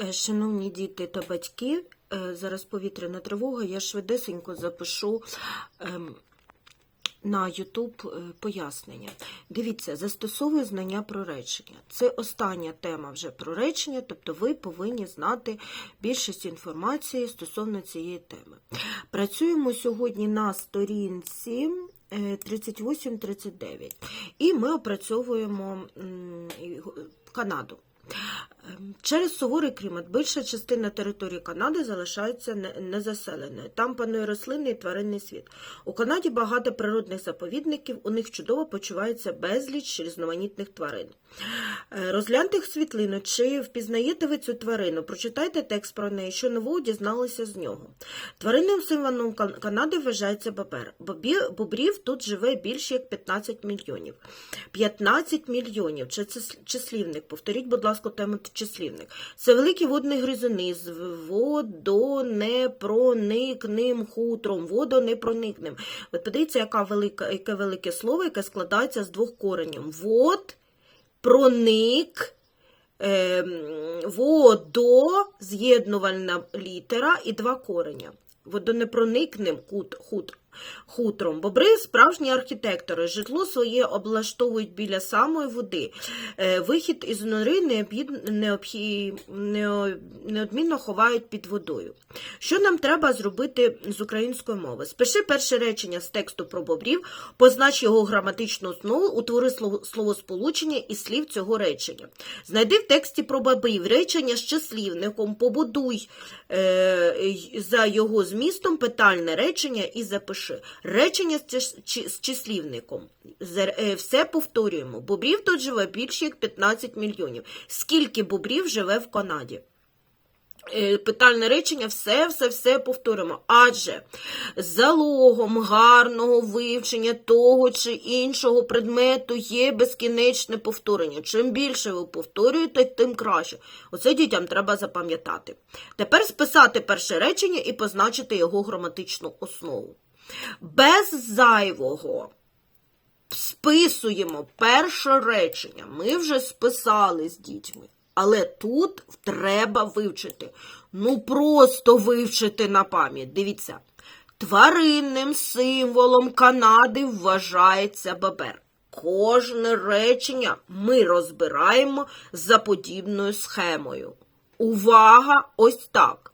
Е, Шановні діти та батьки, е, зараз повітряна тривога, я швидесенько запишу ем, на YouTube е, пояснення. Дивіться, застосовую знання про речення. Це остання тема вже про речення, тобто ви повинні знати більшість інформації стосовно цієї теми. Працюємо сьогодні на сторінці. е, 38-39. І ми опрацьовуємо Канаду. Через суворий клімат більша частина території Канади залишається незаселеною. Там панує рослинний і тваринний світ. У Канаді багато природних заповідників, у них чудово почувається безліч різноманітних тварин. Е, Розгляньте світлину, чи впізнаєте ви цю тварину, прочитайте текст про неї, що нового дізналися з нього. Тваринним символом Канади вважається бобер. Бобрів тут живе більше як 15 мільйонів. 15 мільйонів це числівник. Повторіть, будь ласка, тему числівник. Це великі водні гризуни з водонепроникним хутром, водонепроникним. От подивіться, яка велика, яке велике слово, яке складається з двох коренів. Вод, проник, ем, водо, з'єднувальна літера і два кореня. Водонепроникним хут, хут, хутром. Бобри справжні архітектори. Житло своє облаштовують біля самої води. Е, Вихід із нори неодмінно ховають під водою. Що нам треба зробити з української мови? Спиши перше речення з тексту про бобрів, познач його граматичну основу, утвори слово- словосполучення і слів цього речення. Знайди в тексті про бобрів речення з числівником, побудуй е, за його змістом питальне речення і запиши. Речення з, чис- чи- з числівником. Е, Все повторюємо. Бобрів тут живе більше як 15 мільйонів. Скільки бобрів живе в Канаді? Е, Питальне речення все, все, все повторимо. Адже залогом гарного вивчення того чи іншого предмету є безкінечне повторення. Чим більше ви повторюєте, тим краще. Оце дітям треба запам'ятати. Тепер списати перше речення і позначити його граматичну основу. Без зайвого списуємо перше речення. Ми вже списали з дітьми. Але тут треба вивчити. Ну, просто вивчити на пам'ять. Дивіться. Тваринним символом Канади вважається бабер. Кожне речення ми розбираємо за подібною схемою. Увага! Ось так.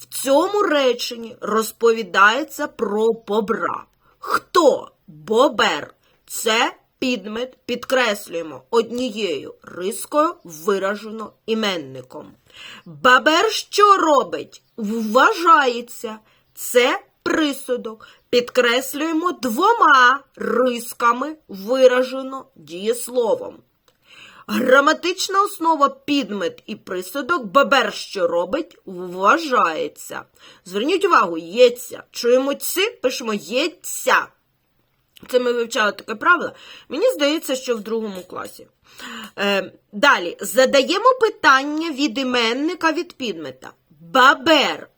В цьому реченні розповідається про бобра. Хто бобер? Це підмет підкреслюємо однією рискою, виражено іменником. Бабер що робить? Вважається. Це присудок. Підкреслюємо двома рисками, виражено дієсловом. Граматична основа підмет і присудок бабер, що робить, вважається. Зверніть увагу, ється. Чуємо ці, пишемо ється. Це ми вивчали таке правило. Мені здається, що в другому класі. Е, далі. Задаємо питання від іменника від підмета. Бабер.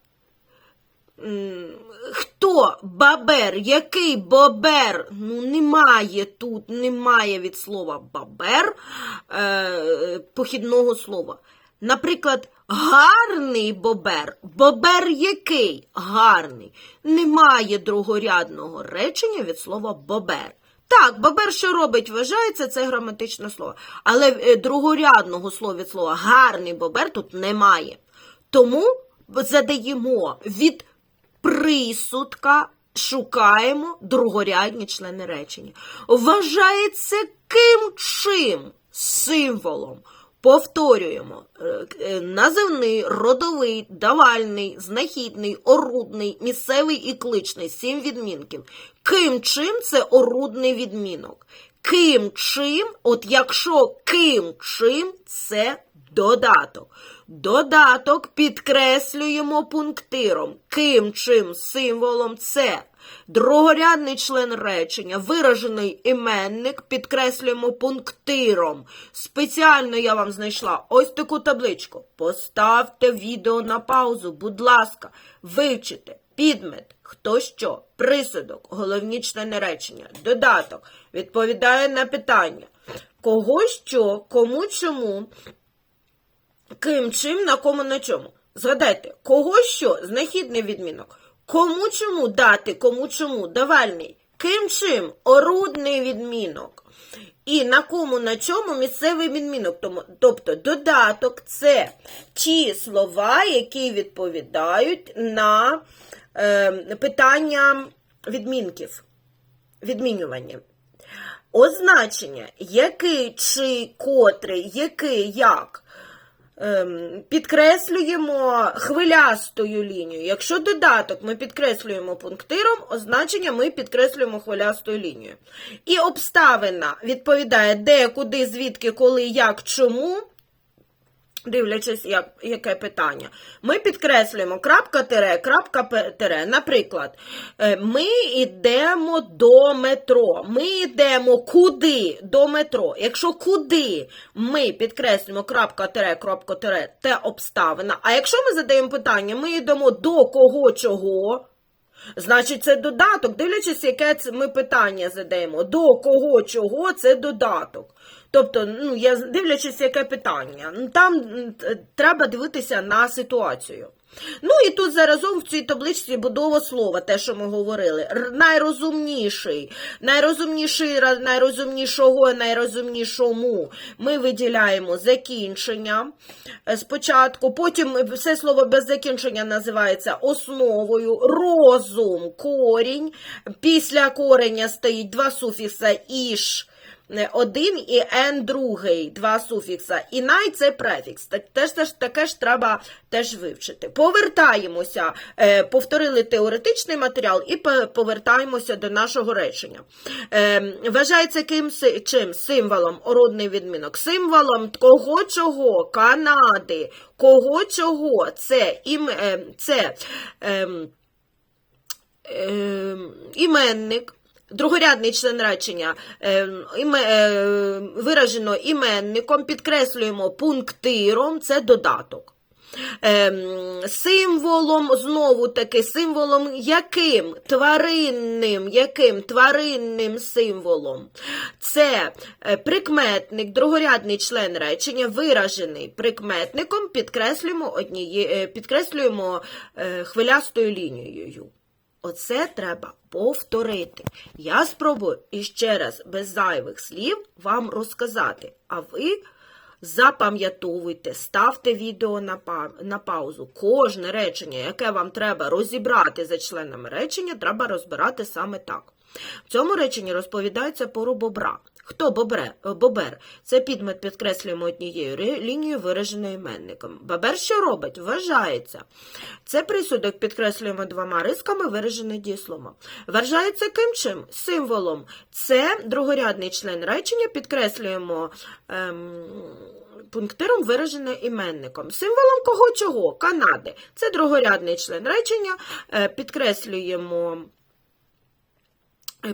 Хто бабер? Який бобер? Ну, немає тут, немає від слова бабер е, похідного слова. Наприклад, гарний бобер. Бобер який? Гарний. Немає другорядного речення від слова бобер. Так, бобер, що робить, вважається, це граматичне слово. Але е, другорядного слова від слова гарний бобер тут немає. Тому задаємо від присудка шукаємо другорядні члени речення. Вважається ким чим символом. Повторюємо е, е, називний, родовий, давальний, знахідний, орудний, місцевий і кличний. Сім відмінків. Ким чим це орудний відмінок. Ким чим, от якщо ким чим це додаток. Додаток підкреслюємо пунктиром. Ким чим символом це. Другорядний член речення, виражений іменник, підкреслюємо пунктиром. Спеціально я вам знайшла ось таку табличку. Поставте відео на паузу, будь ласка, вивчите підмет, хто що, присудок, головні члени речення, додаток, відповідає на питання. Кого що, кому чому, Ким, чим, на кому, на чому. Згадайте, кого що? Знахідний відмінок. Кому чому дати, кому чому давальний. Ким чим? Орудний відмінок. І на кому на чому місцевий відмінок. Тобто додаток це ті слова, які відповідають на е, питання відмінків, відмінювання. Означення, який чи котрий, який, як. Ем, підкреслюємо хвилястою лінією. Якщо додаток ми підкреслюємо пунктиром, означення ми підкреслюємо хвилястою лінією. І обставина відповідає де, куди, звідки, коли, як, чому. Дивлячись, як, яке питання. Ми підкреслюємо крапка тире, крапка тире. Наприклад, е, ми йдемо до метро. Ми йдемо куди до метро. Якщо куди ми підкреслюємо крапка тире, крапка тире, те обставина. А якщо ми задаємо питання, ми йдемо до кого чого. Значить, це додаток, дивлячись, яке ми питання задаємо. До кого чого це додаток. Тобто, ну, я дивлячись, яке питання. Ну, Там треба дивитися на ситуацію. Ну і тут заразом в цій табличці будова слова, те, що ми говорили. Найрозумніший, найрозумніший, найрозумнішого, найрозумнішому. Ми виділяємо закінчення е, спочатку, потім все слово без закінчення називається основою, розум, корінь. Після кореня стоїть два суфікса іш. Е, Один і н другий, два суфікса. І най це префікс. Теж, теж, таке ж треба теж вивчити. Повертаємося, е, повторили теоретичний матеріал і повертаємося до нашого речення. Е, вважається ким, чим? Символом, орудний відмінок. Символом кого чого? Канади. Кого чого? Це, ім, е, це ем, е, іменник, другорядний член речення е, іме, е, виражено іменником, підкреслюємо пунктиром, це додаток. Ем, символом, знову таки, символом яким? Тваринним, яким? Тваринним символом. Це е, прикметник, другорядний член речення, виражений прикметником, підкреслюємо, одніє, е, підкреслюємо хвилястою лінією. Оце треба повторити. Я спробую іще раз без зайвих слів вам розказати, а ви запам'ятовуйте, ставте відео на, па- на паузу. Кожне речення, яке вам треба розібрати за членами речення, треба розбирати саме так. В цьому реченні розповідається про бобра. Хто бобре? Бобер? Це підмет підкреслюємо однією лінією, вираженою іменником. Бобер що робить? Вважається. Це присудок підкреслюємо двома рисками, виражене дієсловом. Вважається ким чим? Символом. Це другорядний член речення, підкреслюємо ем, пунктиром, виражене іменником. Символом кого чого? Канади. Це другорядний член речення, е, підкреслюємо.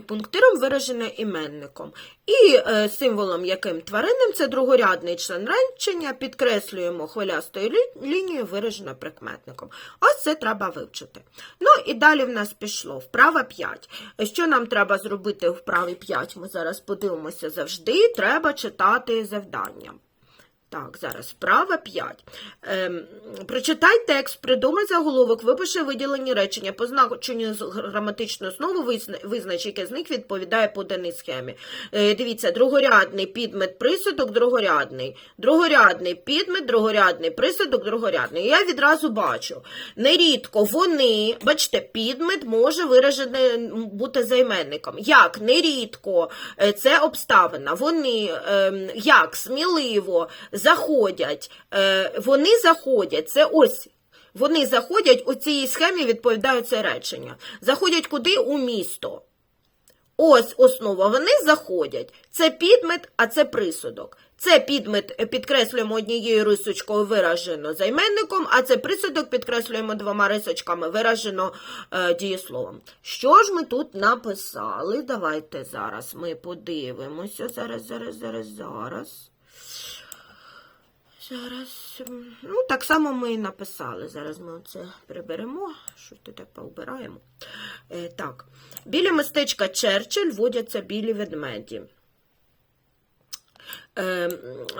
Пунктиром виражене іменником. І е, символом яким тваринним це другорядний член речення, підкреслюємо хвилястою лі- лінією, виражено прикметником. Ось це треба вивчити. Ну і далі в нас пішло вправа 5. Що нам треба зробити в вправі 5? Ми зараз подивимося завжди. Треба читати завдання. Так, зараз вправа 5. Ем, прочитай текст, придумай заголовок, випиши виділені речення, позначенню з граматичну основу, визна- визнач, яке з них відповідає поданій схемі. Е, дивіться, другорядний підмет, присудок, другорядний. Другорядний підмет, другорядний присудок, другорядний. Я відразу бачу. Нерідко вони, бачите, підмет може виражений бути займенником. Як? Нерідко. Е, Це обставина. Вони ем, як сміливо заходять. Е, Вони заходять. Це ось. Вони заходять у цій схемі відповідають це речення. Заходять куди? У місто. Ось основа. Вони заходять. Це підмет, а це присудок. Це підмет е, підкреслюємо однією рисочкою виражено займенником, а це присудок підкреслюємо двома рисочками виражено е, дієсловом. Що ж ми тут написали? Давайте зараз ми подивимося. Зараз, зараз, зараз, зараз. Зараз. Ну, так само ми і написали. Зараз ми це приберемо. Що тут так поубираємо? Е, так. Біля містечка Черчилль водяться білі ведмеді. Е,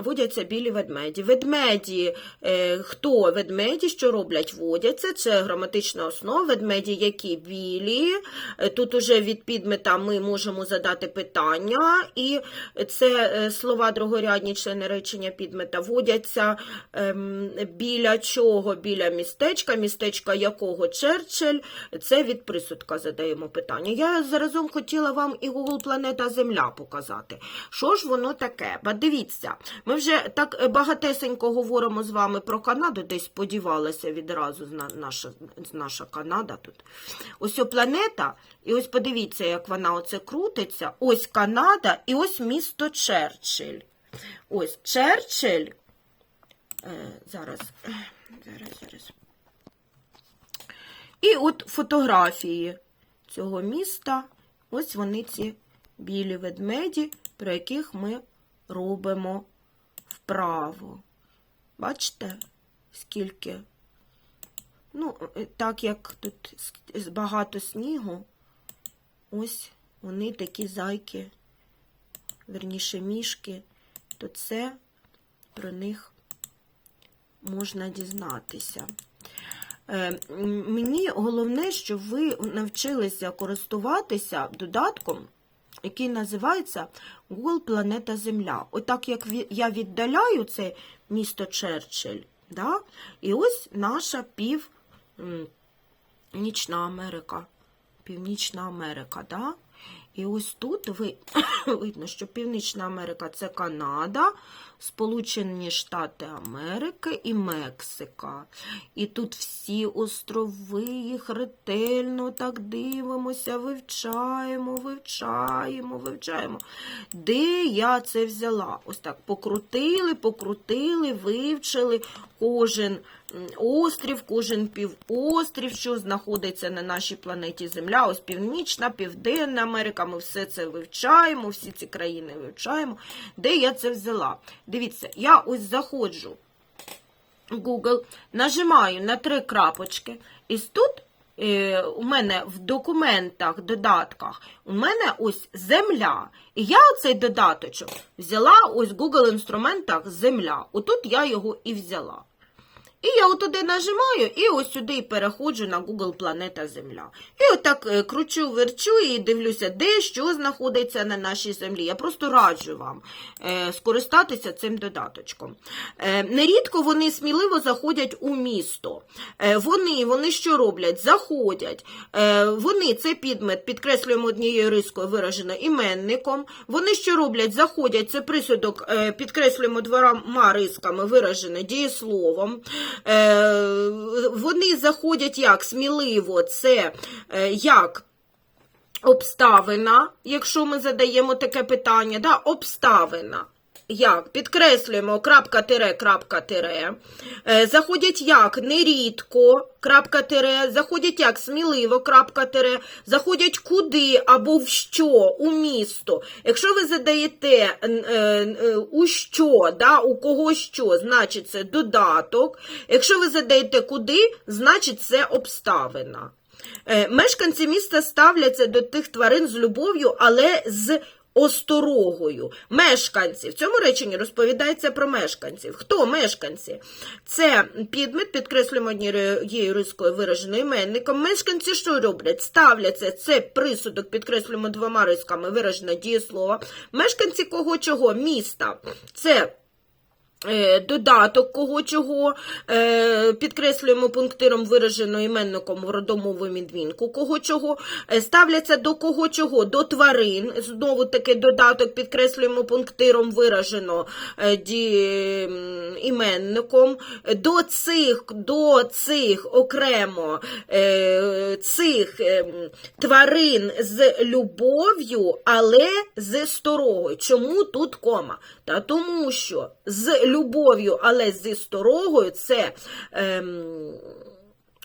водяться білі ведмеді. Ведмеді, е, хто ведмеді, що роблять, водяться, це граматична основа. Ведмеді, які білі. Е, Тут уже від підмета ми можемо задати питання, і це е, слова другорядні члени речення підмета водяться ем, біля чого? Біля містечка, містечка якого Черчилль, це від присудка задаємо питання. Я заразом хотіла вам і Google Планета Земля показати. Що ж воно таке? Ба дивіться, ми вже так е, багатесенько говоримо з вами про Канаду, десь сподівалася відразу наша, наша Канада тут. Ось о планета, і ось подивіться, як вона оце крутиться. Ось Канада і ось місто Черчилль. Ось Черчилль. Е, зараз, е, зараз, зараз. І от фотографії цього міста. Ось вони ці білі ведмеді, про яких ми робимо вправо. Бачите, скільки? Ну, е, так як тут багато снігу, ось вони такі зайки, верніше мішки, то це про них можна дізнатися. Е, Мені головне, щоб ви навчилися користуватися додатком, який називається Google Планета Земля. Отак як я віддаляю це місто Черчилль, да? і ось наша пів Америка. Північна Америка, да? І ось тут ви, видно, що Північна Америка це Канада, Сполучені Штати Америки і Мексика. І тут всі острови, їх ретельно так дивимося, вивчаємо, вивчаємо, вивчаємо. Де я це взяла? Ось так покрутили, покрутили, вивчили кожен острів, кожен півострів, що знаходиться на нашій планеті Земля. Ось Північна, Південна Америка. Ми все це вивчаємо, всі ці країни вивчаємо. Де я це взяла? Дивіться, я ось заходжу в Google, нажимаю на три крапочки, і тут е, у мене в документах, додатках, у мене ось земля. І я цей додаточок взяла ось в Google інструментах земля. Отут я його і взяла. І я отуди нажимаю, і ось сюди переходжу на Google Планета Земля. І отак е, кручу, верчу і дивлюся, де що знаходиться на нашій землі. Я просто раджу вам е, скористатися цим додаточком. Е, нерідко вони сміливо заходять у місто. Вони, вони що роблять? Заходять. Вони цей підмет підкреслюємо однією рискою виражено іменником. Вони що роблять? Заходять, це присудок підкреслюємо двома рисками виражено дієсловом. Е, вони заходять як? Сміливо, це е, як? Обставина, якщо ми задаємо таке питання, да, обставина. Як? Підкреслюємо крапка тире, крапка тире. Е, Заходять як нерідко, крапка тире, заходять як сміливо, крапка тире, заходять куди або в що, у місто. Якщо ви задаєте е, е, у що, да, у кого що, значить це додаток. Якщо ви задаєте куди, значить це обставина. Мешканці міста ставляться до тих тварин з любов'ю, але з осторогою. Мешканці. В цьому реченні розповідається про мешканців. Хто мешканці? Це підмет, підкреслюємо однією рискою вираженою іменником. Мешканці що роблять? Ставляться. Це присудок, підкреслюємо двома рисками виражено дієслова. Мешканці кого чого? Міста. Це Додаток кого чого, е, підкреслюємо пунктиром виражено іменником в родомовому відмінку кого чого, Е, ставляться до кого чого, до тварин, знову таки додаток підкреслюємо пунктиром виражено е, іменником, до цих, до цих окремо е, цих е, тварин з любов'ю, але з сторогою. Чому тут кома? Та тому що з любов'ю, але зі сторогою це ем,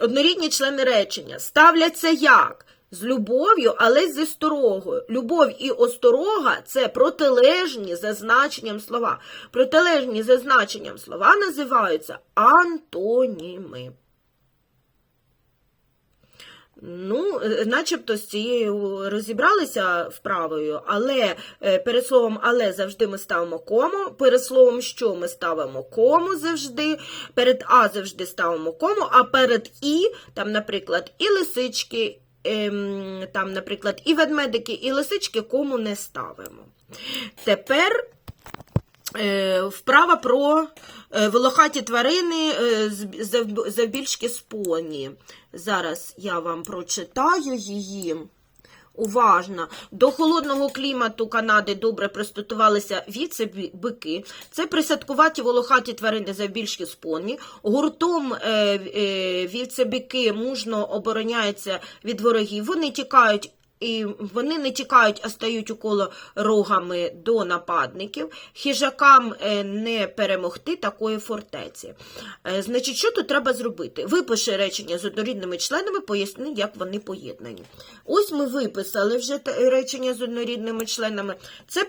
однорідні члени речення. Ставляться як? З любов'ю, але зі сторогою. Любов і осторога це протилежні за значенням слова. Протилежні за значенням слова називаються антоніми. Ну, е, начебто з цією розібралися вправою, але е, перед словом але завжди ми ставимо кому, перед словом що ми ставимо кому завжди, перед а завжди ставимо кому, а перед і, там, наприклад, і лисички, ем, там, наприклад, і ведмедики, і лисички кому не ставимо. Тепер е, вправа про е, волохаті тварини е, завбільшки з поні. Зараз я вам прочитаю її. Уважно. До холодного клімату Канади добре пристосувалися віце-бики. Це присадкуваті волохаті тварини завбільшки з поні. Гуртом е, е, вівцебіки мужно обороняються від ворогів. Вони тікають. І вони не тікають, а стають уколо рогами до нападників. Хижакам е, не перемогти такої фортеці. Е, Значить, що тут треба зробити? Випиши речення з однорідними членами, поясни, як вони поєднані. Ось ми виписали вже речення з однорідними членами. Це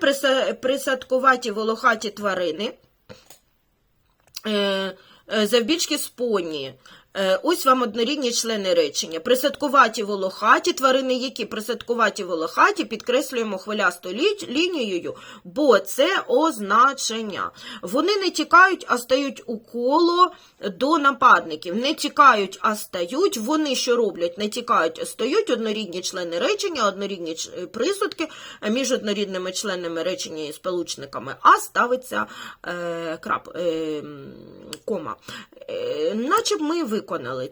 присадкуваті волохаті тварини. Е, завбільшки з поні. Е, Ось вам однорідні члени речення. Присадкуваті волохаті тварини, які присадкуваті волохаті, підкреслюємо хвилясту лінією, бо це означення. Вони не тікають, а стають у коло до нападників. Не тікають, а стають. Вони що роблять? Не тікають, а стають. Однорідні члени речення, однорідні е, присудки. Між однорідними членами речення і сполучниками А ставиться е, крап, е, кома. Е, наче б ми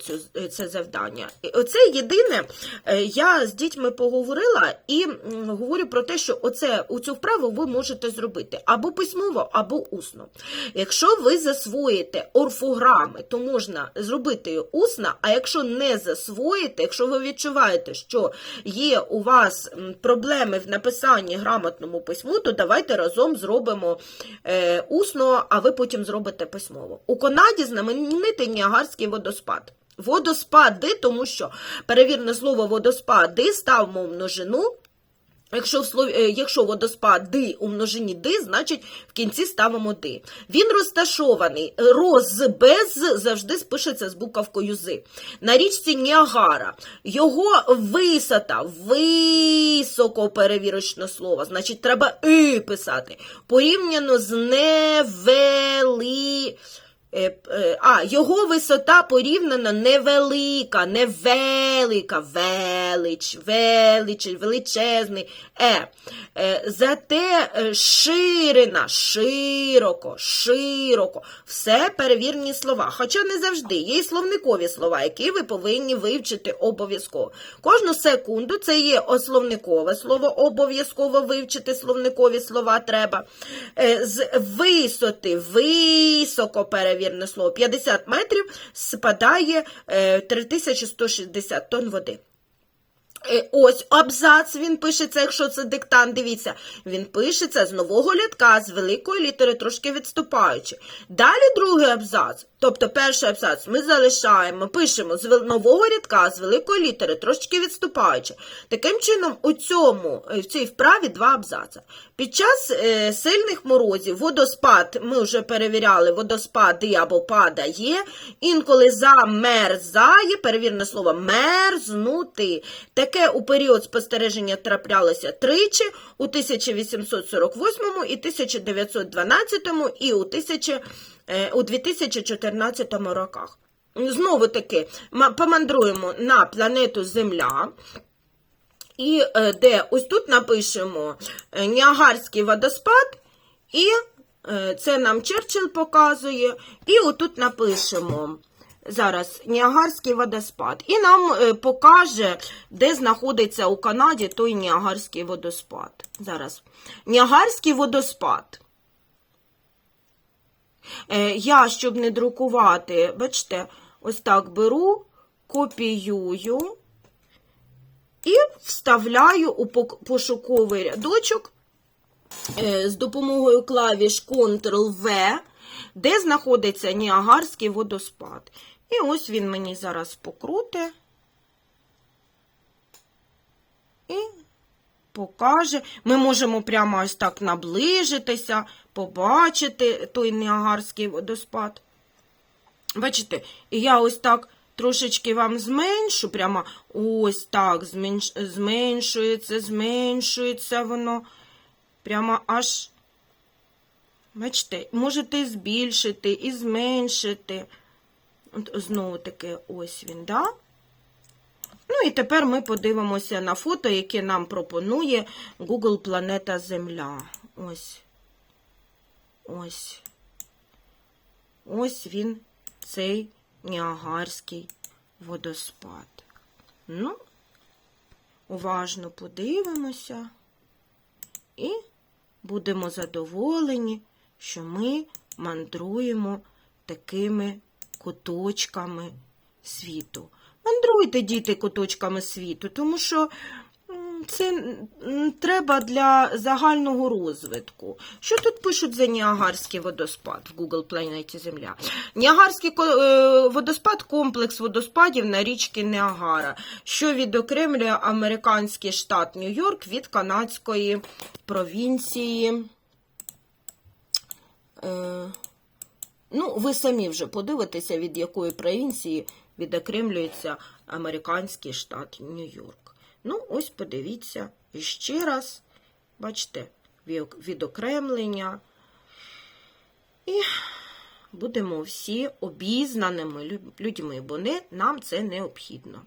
цю, е, це завдання. Оце єдине, е, я з дітьми поговорила і говорю про те, що оце, у цю вправу ви можете зробити або письмово, або усно. Якщо ви засвоїте орфограми, то можна зробити усно, а якщо не засвоїте, якщо ви відчуваєте, що є у вас проблеми в написанні грамотному письму, то давайте разом зробимо е, усно, а ви потім зробите письмово. У Канаді знаменитий Ніагарський водоспад. Водоспади, тому що перевірне слово водоспади ставимо в множину. Якщо, в слові, е, якщо водоспади у множині ди, значить в кінці ставимо ди. Він розташований. Роз без завжди спишеться з буковкою з. На річці Ніагара. Його висота, високо перевірочне слово. Значить, треба и писати. Порівняно з невели. Е, е, А, його висота порівняно невелика, невелика, велич, велич, величезний. Е. Е, Зате ширина, широко, широко. Все перевірні слова. Хоча не завжди. Є словникові слова, які ви повинні вивчити обов'язково. Кожну секунду це є ословникове слово, обов'язково вивчити словникові слова треба. З висоти, високо перевірне слово 50 метрів спадає е, 3160 тонн води. Е, Ось абзац він пишеться, якщо це диктант, дивіться, він пишеться з нового літка, з великої літери, трошки відступаючи. Далі другий абзац, тобто перший абзац ми залишаємо, пишемо з нового рядка, з великої літери, трошки відступаючи. Таким чином, у цьому, е, в цій вправі два абзаци. Під час е, сильних морозів водоспад, ми вже перевіряли, водоспади або падає, інколи замерзає, перевірне слово, мерзнути. Таке у період спостереження траплялося тричі у 1848 і 1912 і у, 1000, е, у 2014 роках. Знову таки, помандруємо на планету Земля. І е, де ось тут напишемо е, Ніагарський водоспад, і е, це нам Черчилл показує. І отут напишемо зараз Ніагарський водоспад. І нам е, покаже, де знаходиться у Канаді той Ніагарський водоспад. Зараз. Ніагарський водоспад. Е, Я, щоб не друкувати, бачите, ось так беру, копіюю і вставляю у пошуковий рядочок е, з допомогою клавіш Ctrl-V, де знаходиться Ніагарський водоспад. І ось він мені зараз покруте і покаже. Ми можемо прямо ось так наближитися, побачити той Ніагарський водоспад. Бачите, я ось так трошечки вам зменшу, прямо ось так зменш... зменшується, зменшується воно. Прямо аж, бачите, можете збільшити, і зменшити. От знову таки ось він, да? Ну і тепер ми подивимося на фото, яке нам пропонує Google Планета Земля. Ось. Ось. Ось він, цей Ніагарський водоспад. Ну, уважно подивимося і будемо задоволені, що ми мандруємо такими куточками світу. Мандруйте, діти, куточками світу, тому що це треба для загального розвитку. Що тут пишуть за Ніагарський водоспад в Google планеті Земля? Ніагарський е, водоспад комплекс водоспадів на річці Ніагара, що відокремлює американський штат Нью-Йорк від канадської провінції. Е, Ну, ви самі вже подивитеся, від якої провінції відокремлюється американський штат Нью-Йорк. Ну, ось подивіться ще раз. Бачите, відокремлення. І будемо всі обізнаними людьми, бо не, нам це необхідно.